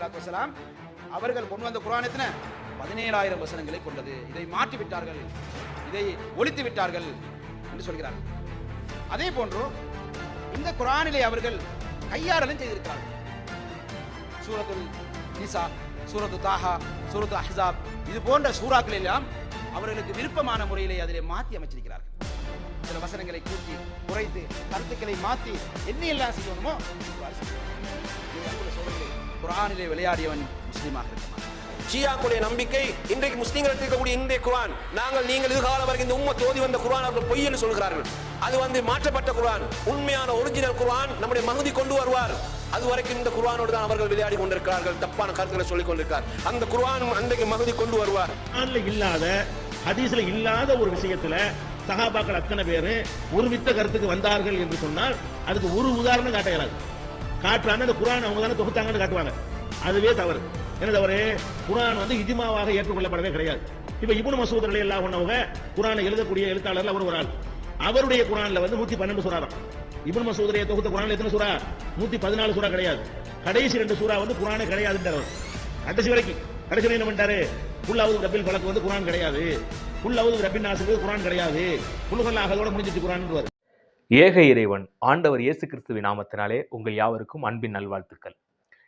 அலைஹிஸ்ஸலாத்து வசலாம் அவர்கள் கொண்டு வந்த குரானத்தின பதினேழாயிரம் வசனங்களை கொண்டது. இதை மாற்றி விட்டார்கள் இதை ஒழித்து விட்டார்கள் என்று சொல்கிறார்கள். அதே போன்று இந்த குரானிலே அவர்கள் கையாடலும் செய்திருக்கிறார்கள். சூரத்துல் நிசா சூரத்து தாஹா சூரத்து அஹாப் இது போன்ற சூறாக்கள் எல்லாம் அவர்களுக்கு விருப்பமான முறையிலே அதிலே மாற்றி அமைச்சிருக்கிறார்கள். சில வசனங்களை கூட்டி குறைத்து கருத்துக்களை மாற்றி என்ன எல்லாம் செய்யணுமோ இவ்வாறு குர்ஆனிலே விளையாடியவன் முஸ்லீமாக இருக்க மாட்டான். ஷியாக்களுடைய நம்பிக்கை இன்றைக்கு முஸ்லீம்கள் இருக்கக்கூடிய இன்றைய குர்ஆன் நாங்கள் நீங்கள் இதுகாலம் வரைக்கும் இந்த உம்மத் ஓதி வந்த குர்ஆன் அவர்கள் பொய் என்று சொல்கிறார்கள். அது வந்து மாற்றப்பட்ட குர்ஆன் உண்மையான ஒரிஜினல் குர்ஆன் நம்முடைய மகுதி கொண்டு வருவார். அது வரைக்கும் இந்த குர்ஆனோடு தான் அவர்கள் விளையாடி கொண்டிருக்கிறார்கள். தப்பான கருத்துக்களை சொல்லிக் கொண்டிருக்கிறார் அந்த குர்ஆன் அன்றைக்கு மகுதி கொண்டு வருவார். இல்லாத ஹதீஸ்ல இல்லாத ஒரு விஷயத்துல சஹாபாக்கள் அத்தனை பேரு ஒரு வித்த கருத்துக்கு வந்தார்கள் என்று சொன்னால் அதுக்கு ஒரு உதாரணம் காட்ட காட்டுறாங்க அந்த குரான் அவங்க தானே தொகுத்தாங்கன்னு காட்டுவாங்க. அதுவே தவறு. என்ன தவறு? குரான் வந்து இஜிமாவாக ஏற்றுக்கொள்ளப்படவே கிடையாது. இப்ப இபுனு மசூத் ரலியல்லாஹு அவங்க குரானை எழுதக்கூடிய எழுத்தாளர்ல அவர் ஒரு ஆள். அவருடைய குரான்ல வந்து 112 சூறாராம் இப்னு மசூதுடைய தொகுத்த குர்ஆன்ல எத்தனை சுறா? நூத்தி பதினாலு சுறா கிடையாது. கடைசி ரெண்டு சூறா வந்து குரானே கிடையாதுன்றார் கடைசி வரைக்கும். கடைசி என்ன பண்ணிட்டாரு? புல்லாவது ரப்பில் பழக்கு வந்து குரான் கிடையாது. புல்லாவது ரப்பின் நாசுக்கு குரான் கிடையாது. புல்கல்லாகதோட முடிஞ்சிட்டு குர்ஆன் ஏக இறைவன் ஆண்டவர் இயேசு கிறிஸ்துவின் நாமத்தினாலே உங்கள் யாவருக்கும் அன்பின் நல்வாழ்த்துக்கள்.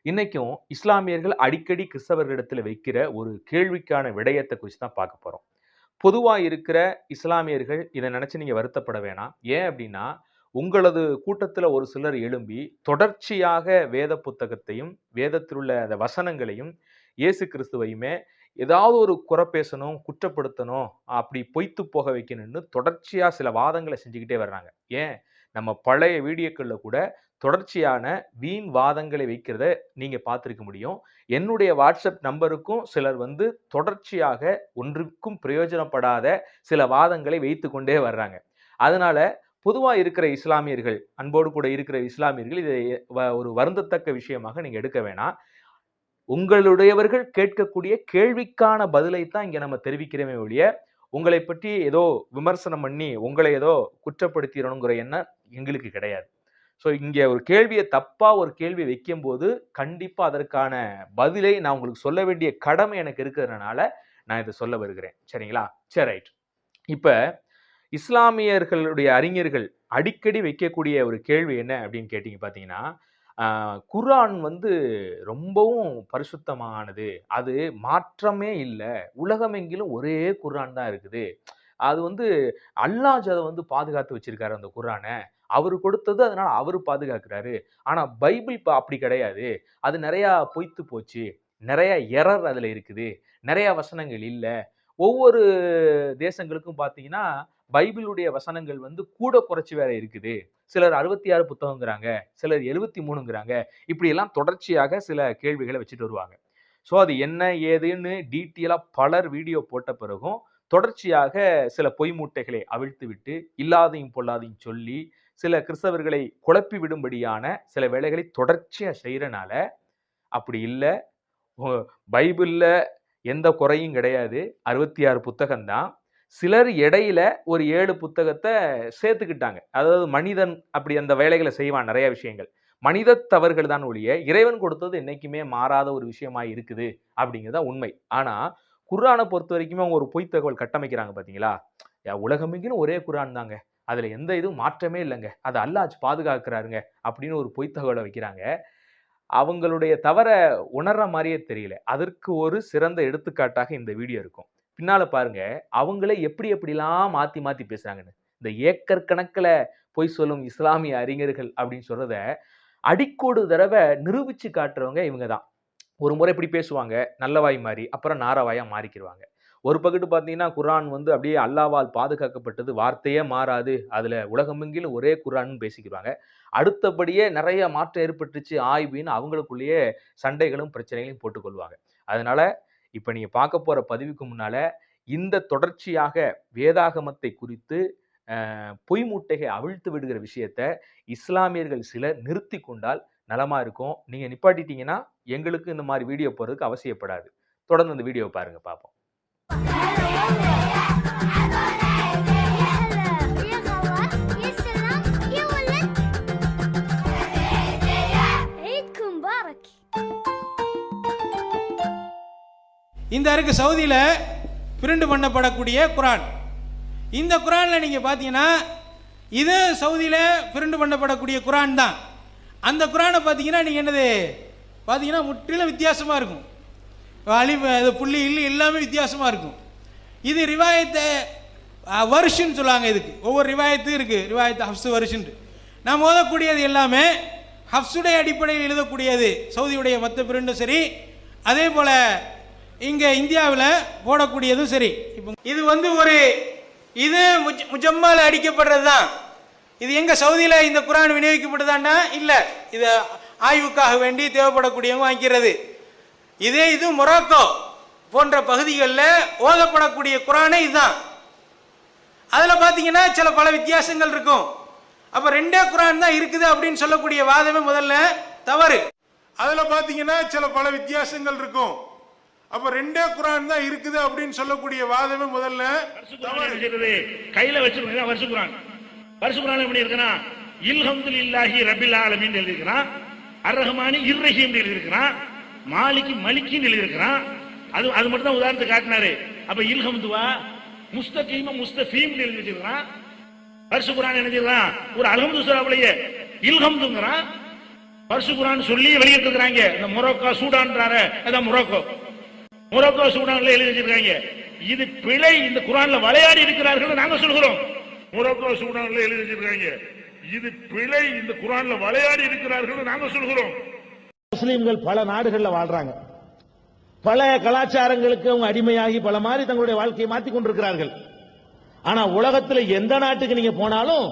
இன்னைக்கும் இஸ்லாமியர்கள் அடிக்கடி கிறிஸ்தவர்களிடத்தில் வைக்கிற ஒரு கேள்விக்கான விடயத்தை குறித்து தான் பார்க்க போகிறோம் பொதுவாக இருக்கிற இஸ்லாமியர்கள் இதை நினச்சி நீங்கள் வருத்தப்பட வேணாம். ஏன் அப்படின்னா உங்களது கூட்டத்தில் ஒரு சிலர் எழும்பி தொடர்ச்சியாக வேத புத்தகத்தையும் வேதத்தில் உள்ள அந்த வசனங்களையும் இயேசு கிறிஸ்துவையுமே ஏதாவது ஒரு குறை பேசணும் குற்றப்படுத்தணும் அப்படி பொய்த்து போக வைக்கணும்னு தொடர்ச்சியாக சில வாதங்களை செஞ்சுக்கிட்டே வர்றாங்க. ஏன்? நம்ம பழைய வீடியோக்களில் கூட தொடர்ச்சியான வீண் வாதங்களை வைக்கிறத நீங்கள் பார்த்துருக்க முடியும். என்னுடைய வாட்ஸ்அப் நம்பருக்கும் சிலர் வந்து தொடர்ச்சியாக ஒன்றுக்கும் பிரயோஜனப்படாத சில வாதங்களை வைத்து கொண்டே வர்றாங்க. அதனால் பொதுவாக இருக்கிற இஸ்லாமியர்கள் அன்போடு கூட இருக்கிற இஸ்லாமியர்கள் இதை வ- ஒரு வருந்தத்தக்க விஷயமாக நீங்கள் எடுக்க வேணாம். உங்களுடையவர்கள் கேட்கக்கூடிய கேள்விக்கான பதிலை தான் இங்கே நம்ம தெரிவிக்கிறோமே ஒழிய உங்களை பற்றி ஏதோ விமர்சனம் பண்ணி உங்களை ஏதோ குற்றப்படுத்திடணுங்கிற எண்ணம் எங்களுக்கு கிடையாது. ஸோ இங்கே ஒரு கேள்வியை தப்பாக ஒரு கேள்வி வைக்கும்போது கண்டிப்பாக அதற்கான பதிலை நான் உங்களுக்கு சொல்ல வேண்டிய கடமை எனக்கு இருக்கிறதுனால நான் இதை சொல்ல வருகிறேன். சரிங்களா? சரி ரைட். இப்போ இஸ்லாமியர்களுடைய அறிஞர்கள் அடிக்கடி வைக்கக்கூடிய ஒரு கேள்வி என்ன அப்படின்னு கேட்டிங்க பார்த்தீங்கன்னா குரான் குர்ஆன் வந்து ரொம்பவும் பரிசுத்தமானது. அது மாற்றமே இல்லை. உலகமெங்கிலும் ஒரே குர்ஆன் தான் இருக்குது. அது வந்து அல்லாஜ் அதை வந்து பாதுகாத்து வச்சிருக்காரு அந்த குரானை அவர் கொடுத்தது அதனால அவர் பாதுகாக்கிறாரு. ஆனால் பைபிள் இப்போ அப்படி கிடையாது. அது நிறையா பொய்த்து போச்சு. நிறையா எரர் அதில் இருக்குது. நிறையா வசனங்கள் இல்லை. ஒவ்வொரு தேசங்களுக்கும் பார்த்தீங்கன்னா பைபிளுடைய வசனங்கள் வந்து கூட குறைச்சி வேற இருக்குது. சிலர் அறுபத்தி ஆறு புத்தகங்கிறாங்க சிலர் எழுபத்தி மூணுங்கிறாங்க. இப்படி எல்லாம் தொடர்ச்சியாக சில கேள்விகளை வச்சுட்டு வருவாங்க. ஸோ அது என்ன ஏதுன்னு டீட்டெயிலாக பலர் வீடியோ போட்ட பிறகும் தொடர்ச்சியாக சில பொய் மூட்டைகளை அவிழ்த்து விட்டு இல்லாதையும் பொல்லாதையும் சொல்லி சில கிறிஸ்தவர்களை குழப்பி விடும்படியான சில வேலைகளை தொடர்ச்சியாக செய்கிறனால அப்படி இல்லை. பைபிளில் எந்த குறையும் கிடையாது. அறுபத்தி ஆறு புத்தகம்தான். சிலர் இடையில ஒரு ஏழு புத்தகத்தை சேர்த்துக்கிட்டாங்க. அதாவது மனிதன் அப்படி அந்த வேலைகளை செய்வான் நிறைய விஷயங்கள். மனித தவறுகள் தான் ஒழிய இறைவன் கொடுத்தது என்னைக்குமே மாறாத ஒரு விஷயமா இருக்குது அப்படிங்கிறதா உண்மை. ஆனா குர்ஆனை பொறுத்த வரைக்குமே அவங்க ஒரு பொய் தகவல் கட்டமைக்கிறாங்க பாத்தீங்களா யா, உலகமெங்கிலும் ஒரே குரான் தாங்க. அதுல எந்த இதுவும் மாற்றமே இல்லைங்க. அது அல்லாஹ் பாதுகாக்கிறாருங்க அப்படின்னு ஒரு பொய் தகவலை வைக்கிறாங்க. அவங்களுடைய தவறை உணர்ற மாதிரியே தெரியல. அதற்கு ஒரு சிறந்த எடுத்துக்காட்டாக இந்த வீடியோ இருக்கும். பின்னால் பாருங்க அவங்களே எப்படி எப்படிலாம் மாற்றி மாற்றி பேசுகிறாங்கன்னு இந்த ஏக்கர் கணக்கில் பொய் சொல்லும் இஸ்லாமிய அறிஞர்கள் அப்படின்னு சொல்கிறத அடிக்கோடு தடவை நிரூபித்து காட்டுறவங்க இவங்க தான். ஒரு முறை இப்படி பேசுவாங்க நல்லவாய் மாறி அப்புறம் நாரவாயாக மாறிக்கிடுவாங்க ஒரு பக்கத்து பார்த்தீங்கன்னா குர்ஆன் வந்து அப்படியே அல்லாவால் பாதுகாக்கப்பட்டது வார்த்தையே மாறாது அதில் உலகமெங்கிலும் ஒரே குரான்னு பேசிக்கிறாங்க அடுத்தபடியே நிறைய மாற்றம் ஏற்பட்டுச்சு ஆய்வுன்னு அவங்களுக்குள்ளேயே சண்டைகளும் பிரச்சனைகளையும் போட்டுக்கொள்வாங்க. அதனால் இப்போ நீங்கள் பார்க்க போகிற பதிவுக்கு முன்னால் இந்த தொடர்ச்சியாக வேதாகமத்தை குறித்து பொய் மூட்டையை அவிழ்த்து விடுகிற விஷயத்த இஸ்லாமியர்கள் சிலர் நிறுத்தி கொண்டால் நலமாக இருக்கும். நீங்கள் நிப்பாட்டிட்டீங்கன்னா எங்களுக்கு இந்த மாதிரி வீடியோ போகிறதுக்கு அவசியப்படாது. தொடர்ந்து அந்த வீடியோ பாருங்கள் பார்ப்போம். இந்த இருக்கு சவுதியில் பிரிண்ட் பண்ணப்படக்கூடிய குரான். இந்த குரானில் நீங்கள் பார்த்தீங்கன்னா இது சவுதியில் பிரிண்ட் பண்ணப்படக்கூடிய குரான் தான். அந்த குரானை பார்த்தீங்கன்னா நீங்கள் என்னது? பார்த்தீங்கன்னா முற்றிலும் வித்தியாசமாக இருக்கும். அழி அது புள்ளி இல்லி எல்லாமே வித்தியாசமாக இருக்கும். இது ரிவாயத்தை வருஷன்னு சொல்லுவாங்க இதுக்கு. ஒவ்வொரு ரிவாயத்தும் இருக்குது ரிவாயத்து ஹப்ஸு வருஷன்ட்டு. நாம் ஓதக்கூடியது எல்லாமே ஹப்ஸுடைய அடிப்படையில் எழுதக்கூடியது. சவுதியுடைய மற்ற பிரிண்டும் சரி. அதே போல் இங்கே இந்தியாவில் போடக்கூடியதும் சரி. இப்போ இது வந்து ஒரு இது முஜ் முஜம்மால் அடிக்கப்படுறது தான் இது எங்கே சவுதியில் இந்த குரான் விநியோகிக்கப்படுதான்னா இல்லை. இது ஆய்வுக்காக வேண்டி தேவைப்படக்கூடியவங்க வாங்கிக்கிறது. இதே இது மொராக்கோ போன்ற பகுதிகளில் ஓதப்படக்கூடிய குரானே இதுதான். அதில் பார்த்தீங்கன்னா சில பல வித்தியாசங்கள் இருக்கும். அப்போ ரெண்டே குரான் தான் இருக்குது அப்படின்னு சொல்லக்கூடிய வாதமே முதல்ல தவறு. அதில் பார்த்தீங்கன்னா சில பல வித்தியாசங்கள் இருக்கும். அப்போ ரெண்டே குரான் தான் இருக்குது அப்படின்னு சொல்லக்கூடிய வாதமே முதல்ல. தவறு செய்யறது கையில வச்சிருக்கா வருஷ குரான்? வருஷ குரான் எப்படி இருக்குன்னா இல்ஹம்துல் இல்லாஹி ரபில் ஆலமின் எழுதியிருக்கிறான். அர் ரஹ்மானி இர்ரஹீம் எழுதியிருக்கிறான். மாலிக்கு மலிக்கின்னு எழுதியிருக்கிறான். அது அது மட்டும் தான் உதாரணத்துக்கு காட்டினாரு. அப்ப இல்ஹம்துவா முஸ்தகீம முஸ்தபீம் எழுதி வச்சிருக்கிறான். வருஷ குரான் எழுதிடுறான் ஒரு அல்ஹம்து சூறாவுலயே இல்ஹம்துங்கிறான். வருஷ குரான் சொல்லி வெளியிட்டிருக்கிறாங்க. இந்த மொரோக்கா சூடான்றாரு அதான் மொரோக்கோ. மொரோக்கோ சூடான்ல எழுதி வச்சிருக்காங்க. இது பிழை இந்த குரான்ல விளையாடி இருக்கிறார்கள் நாங்க சொல்கிறோம். மொரோக்கோ சூடான்ல எழுதி வச்சிருக்காங்க. இது பிழை இந்த குரான்ல விளையாடி இருக்கிறார்கள் நாங்க சொல்கிறோம். முஸ்லீம்கள் பல நாடுகள்ல வாழ்றாங்க. பல கலாச்சாரங்களுக்கு அவங்க அடிமையாகி பல மாதிரி தங்களுடைய வாழ்க்கையை மாத்தி கொண்டிருக்கிறார்கள். ஆனா உலகத்தில் எந்த நாட்டுக்கு நீங்க போனாலும்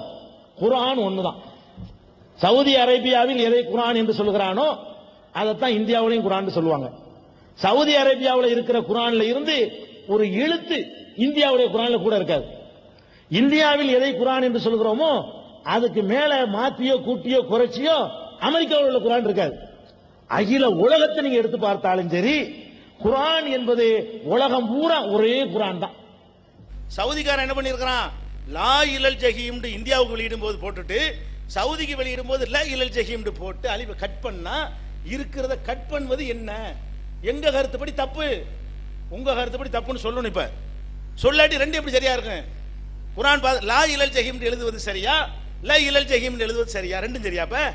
குரான் ஒண்ணுதான். சவுதி அரேபியாவில் எதை குரான் என்று சொல்கிறானோ அதைத்தான் இந்தியாவிலையும் குரான் சொல்லுவாங்க. சவுதி அரேபியாவில் இருக்கிற குரான்ல இருந்து ஒரு எழுத்து இந்தியாவுடைய குரான்ல கூட இருக்காது. இந்தியாவில் எதை குரான் என்று சொல்கிறோமோ அதுக்கு மேல மாத்தியோ கூட்டியோ குறைச்சியோ அமெரிக்காவில் உள்ள குரான் இருக்காது. அகில உலகத்தை நீங்க எடுத்து பார்த்தாலும் சரி குரான் என்பது உலகம் பூரா ஒரே குரான் தான். சவுதிக்காரன் என்ன பண்ணியிருக்கிறான்? லா இலல் ஜஹீம் இந்தியாவுக்கு வெளியிடும் போது போட்டுட்டு சவுதிக்கு வெளியிடும் போது லா இலல் ஜஹீம் போட்டு அழிவை கட் பண்ணா இருக்கிறத கட் பண்ணுவது என்ன? எங்க கருத்துப்படி தப்பு? உங்க கருத்துப்படி தப்புன்னு சொல்லணும் இப்ப. சொல்லாட்டி ரெண்டு எப்படி சரியா இருக்கும்? குரான் பா லா இலல் ஜஹிம் எழுதுவது சரியா? ல இலல் ஜஹிம் எழுதுவது சரியா? ரெண்டும் சரியா இப்ப?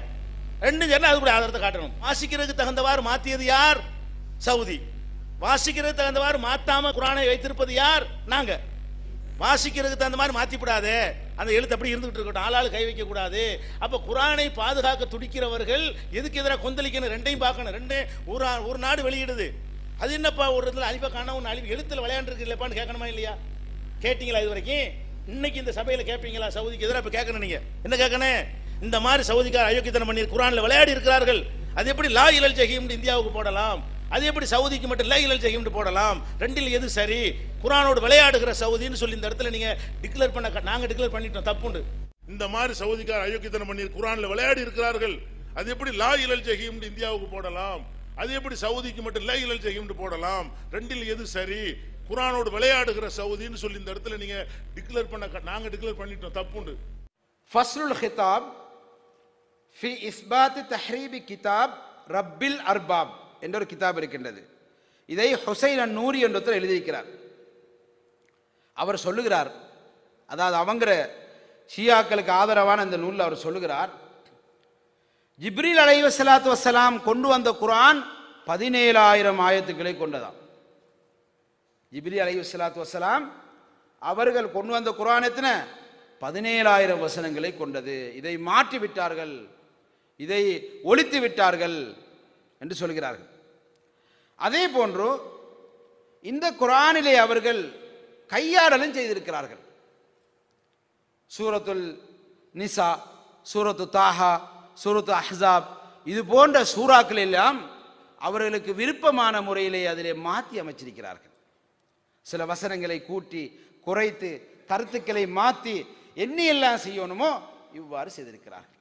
ரெண்டும் சரியா அது கூட ஆதாரத்தை காட்டணும். வாசிக்கிறதுக்கு தகுந்தவாறு மாத்தியது யார்? சவுதி. வாசிக்கிறதுக்கு தகுந்தவாறு மாத்தாம குரானை வைத்திருப்பது யார்? நாங்க. வாசிக்கிறதுக்கு தகுந்த மாதிரி மாத்திவிடாதே அந்த எழுத்து அப்படி இருந்துகிட்டு இருக்கட்டும். ஆளாள் கை வைக்க கூடாது அப்ப குரானை பாதுகாக்க துடிக்கிறவர்கள் எதுக்கு எதிராக கொந்தளிக்கணும்? ரெண்டையும் பார்க்கணும். ரெண்டு ஒரு ஆ- ஒரு நாடு வெளியிடுது. அது என்னப்பா ஒரு இடத்துல அழிப்பை காண ஒன்று அழிவு எழுத்துல விளையாண்டுருக்கு இல்லப்பான்னு கேட்கணுமா இல்லையா? கேட்டீங்களா இது வரைக்கும்? இன்னைக்கு இந்த சபையில கேட்பீங்களா? சவுதிக்கு எதிராக இப்ப கேட்கணும் நீங்க. என்ன கேட்கணும்? இந்த மாதிரி சவுதிக்கார அயோக்கியத்தனம் பண்ணி குரான்ல விளையாடி இருக்கிறார்கள். அது எப்படி லா இலல் ஜஹீம் இந்தியாவுக்கு போடலாம்? அது எப்படி சவுதிக்கு மட்டும் லா இலல் ஜஹீம் போடலாம்? ரெண்டில் எது சரி? குரானோடு விளையாடுகிற சவுதின்னு சொல்லி இந்த இடத்துல நீங்க டிக்ளேர் பண்ண நாங்க டிக்ளேர் பண்ணிட்டோம். தப்புண்டு. இந்த மாதிரி சவுதிக்கார அயோக்கியத்தனம் பண்ணி குரான்ல விளையாடி இருக்கிறார்கள். அது எப்படி லா இலல் ஜஹீம் இந்தியாவுக்கு போடலாம்? அது எப்படி சவுதிக்கு மட்டும் லா இலல் ஜஹீம் போடலாம்? ரெண்டில் எது சரி? குரானோடு விளையாடுகிற சவுதின்னு சொல்லி இந்த இடத்துல நீங்க டிக்ளேர் பண்ண நாங்க டிக்ளேர் பண்ணிட்டோம். தப்புண்டு. ஃபஸ்லுல் ஹிதாப் ஃபி இஸ்பாத் தஹ்ரீபி கிதாப் ரப்பில் அர்பாப். என்ற ஒரு கிதாப் இருக்கின்றது. இதை ஹுசைன் அன் நூரி என்றொருத்தர் எழுதியிருக்கிறார். அவர் சொல்லுகிறார் அதாவது அவங்கிற ஷியாக்களுக்கு ஆதரவான இந்த நூலில் அவர் சொல்லுகிறார் ஜிப்ரீல் அலைஹி ஸலாத்து வசலாம் கொண்டு வந்த குரான் பதினேழாயிரம் ஆயத்துக்களை கொண்டதாம். ஜிப்ரி அலைஹி ஸலாத்து வசலாம் அவர்கள் கொண்டு வந்த குரான் எத்தனை? பதினேழாயிரம் வசனங்களை கொண்டது. இதை மாற்றி விட்டார்கள் இதை ஒழித்து விட்டார்கள் என்று சொல்கிறார்கள். அதே போன்று இந்த குரானிலே அவர்கள் கையாடலும் செய்திருக்கிறார்கள். சூரத்துல் நிசா சூரத்து தாஹா சூரத்து அஹ்ஸாப் இது போன்ற சூறாக்கள் எல்லாம் அவர்களுக்கு விருப்பமான முறையிலே அதிலே மாற்றி அமைச்சிருக்கிறார்கள். சில வசனங்களை கூட்டி குறைத்து கருத்துக்களை மாற்றி எண்ணியெல்லாம் செய்யணுமோ இவ்வாறு செய்திருக்கிறார்கள்.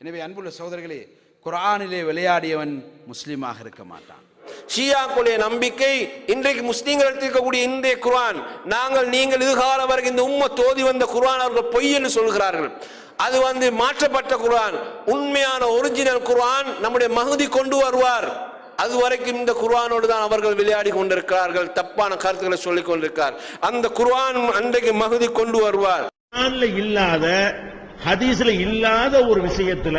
எனவே அன்புள்ள சகோதரர்களே குர்ஆனிலே விளையாடியவன் முஸ்லீமாக இருக்க மாட்டான். ஷியாக்களுடைய நம்பிக்கை இன்றைக்கு முஸ்லீம்கள் எடுத்திருக்கக்கூடிய இன்றைய குர்ஆன் நாங்கள் நீங்கள் இதுகாலம் வரைக்கும் இந்த உம்ம தோதி வந்த குர்ஆன் அவர்கள் பொய் என்று சொல்கிறார்கள். அது வந்து மாற்றப்பட்ட குர்ஆன் உண்மையான ஒரிஜினல் குர்ஆன் நம்முடைய மகுதி கொண்டு வருவார். அது வரைக்கும் இந்த குர்ஆனோடு தான் அவர்கள் விளையாடி கொண்டிருக்கிறார்கள் தப்பான கருத்துக்களை சொல்லிக் கொண்டிருக்கிறார். அந்த குர்ஆன் அன்றைக்கு மகுதி கொண்டு வருவார். குர்ஆன்ல இல்லாத ஹதீஸ்ல இல்லாத ஒரு விஷயத்துல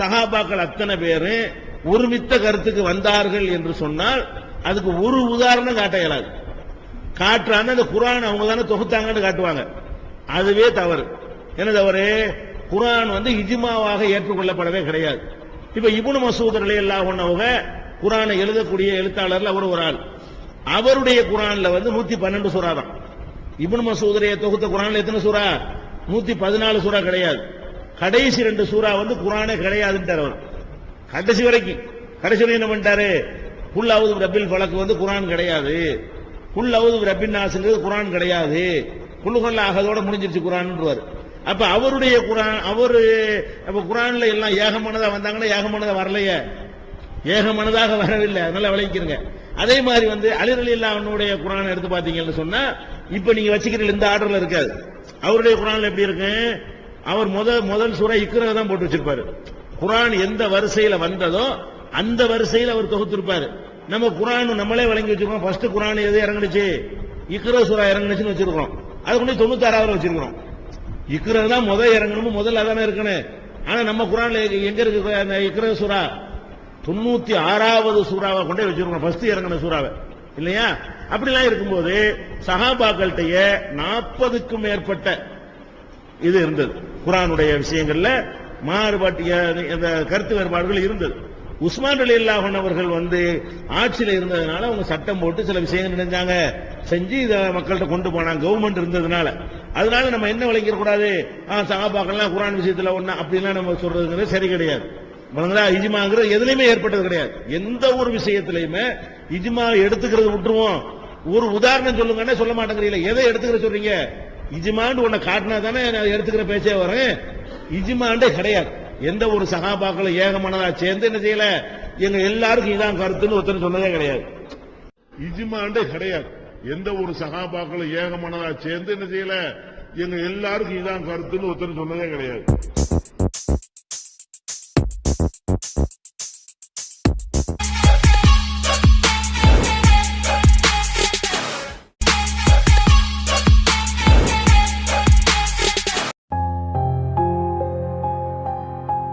சஹாபாக்கள் அத்தனை பேரு ஒருமித்த கருத்துக்கு வந்தார்கள் என்று சொன்னால் அதுக்கு ஒரு உதாரணம் காட்ட இயலாது. காட்டுறான்னு அந்த குரான் அவங்க தானே தொகுத்தாங்கன்னு காட்டுவாங்க. அதுவே தவறு. என்ன தவறு? குரான் வந்து இஜிமாவாக ஏற்றுக்கொள்ளப்படவே கிடையாது. இப்ப இபுனு மசூத் ரலியல்லாஹு அன்ஹுவங்க குரானை எழுதக்கூடிய எழுத்தாளர்ல அவர் ஒரு ஆள். அவருடைய குரான்ல வந்து 112 சூரா தான் இபுன் மசூதரையை தொகுத்த குர்ஆன்ல எத்தனை சூரா 114 சூரா கிடையாது. கடைசி ரெண்டு சூரா வந்து குரானே கிடையாதுன்ட்டார் அவர். கடைசி வரைக்கும். கடைசி வரைக்கும் என்ன பண்ணிட்டாரு? புல் அவுது ரப்பில் பழக்கு வந்து குரான் கிடையாது. புல் அவுது ரப்பின் நாசுங்கிறது குரான் கிடையாது. புல்லுகல்ல ஆகதோட முடிஞ்சிருச்சு குரான்ன்றவர். அப்ப அவருடைய குரான் அவரு அப்ப குரான்ல எல்லாம் ஏகமானதா வந்தாங்கன்னா ஏகமானதா வரலையே. ஏகமானதாக வரவில்லை. அதனால விளைவிக்கிறங்க அதே மாதிரி வந்து அலிரலி அவனுடைய குரான் எடுத்து பாத்தீங்கன்னு சொன்னா இப்ப நீங்க வச்சுக்கிறீங்க இந்த ஆர்டர்ல இருக்காது. அவருடைய குரான்ல எப்படி இருக்கு? அவர் முத முதல் சூறா இக்ரா தான் போட்டு வச்சிருப்பாரு. குரான் எந்த வரிசையில வந்ததோ அந்த வரிசையில் அவர் தொகுத்திருப்பாரு. நம்ம குரான் நம்மளே வழங்கி வச்சிருக்கோம். ஃபர்ஸ்ட் குரான் எது இறங்குனுச்சு? இக்ரா சூரா இறங்குனுச்சுன்னு வச்சிருக்கோம் அது கொண்டு தொண்ணூத்தாறாவது வச்சிருக்கிறோம். இக்ரா தான் முதல் இறங்கணும் முதல்ல தானே இருக்கணும். ஆனா நம்ம குரான்ல எங்க இருக்கு அந்த இக்ரா சூரா தொண்ணூத்தி ஆறாவது சூறாவை கொண்டே வச்சிருக்கோம் ஃபர்ஸ்ட் இறங்கின சூறாவை. இல்லையா? அப்படிலாம் இருக்கும்போது சஹாபாக்கள்கிட்டயே நாற்பதுக்கும் மேற்பட்ட இது இருந்தது. குரானுடைய விஷயங்கள்ல மாறுபாட்டு கருத்து வேறுபாடுகள் இருந்தது. உஸ்மான் அலி அல்லாஹன் அவர்கள் வந்து ஆட்சியில் இருந்ததுனால அவங்க சட்டம் போட்டு சில விஷயங்கள் நினைஞ்சாங்க. செஞ்சு இதை மக்கள்கிட்ட கொண்டு போனாங்க. கவர்மெண்ட் இருந்ததுனால. அதனால நம்ம என்ன விளங்கிட கூடாது சகாபாக்கள்லாம் குரான் விஷயத்துல ஒண்ணு அப்படிலாம் நம்ம சொல்றதுங்கிறது சரி கிடையாது. வணங்குதா இஜ்மாங்கிறது எதுலையுமே ஏற்பட்டது கிடையாது. எந்த ஒரு விஷயத்திலையுமே இஜிமா எடுத்துக்கிறது விட்டுருவோம். ஒரு உதாரணம் சொல்லுங்கன்னா சொல்ல மாட்டேங்கிறீங்களா. எதை எடுத்துக்கிற சொல்றீங்க? இஜிமாண்டு உன்னை காட்டினா தானே நான் எடுத்துக்கிற பேச்சே வரேன் இஜிமாண்டே கிடையாது. எந்த ஒரு சகாபாக்களும் ஏகமானதா சேர்ந்து என்ன செய்யல? எங்க எல்லாருக்கும் இதான் கருத்துன்னு ஒருத்தர் சொன்னதே கிடையாது. இஜிமாண்டே கிடையாது. எந்த ஒரு சகாபாக்களும் ஏகமானதா சேர்ந்து என்ன செய்யல? எங்க எல்லாருக்கும் இதான் கருத்துன்னு ஒருத்தர் சொன்னதே கிடையாது.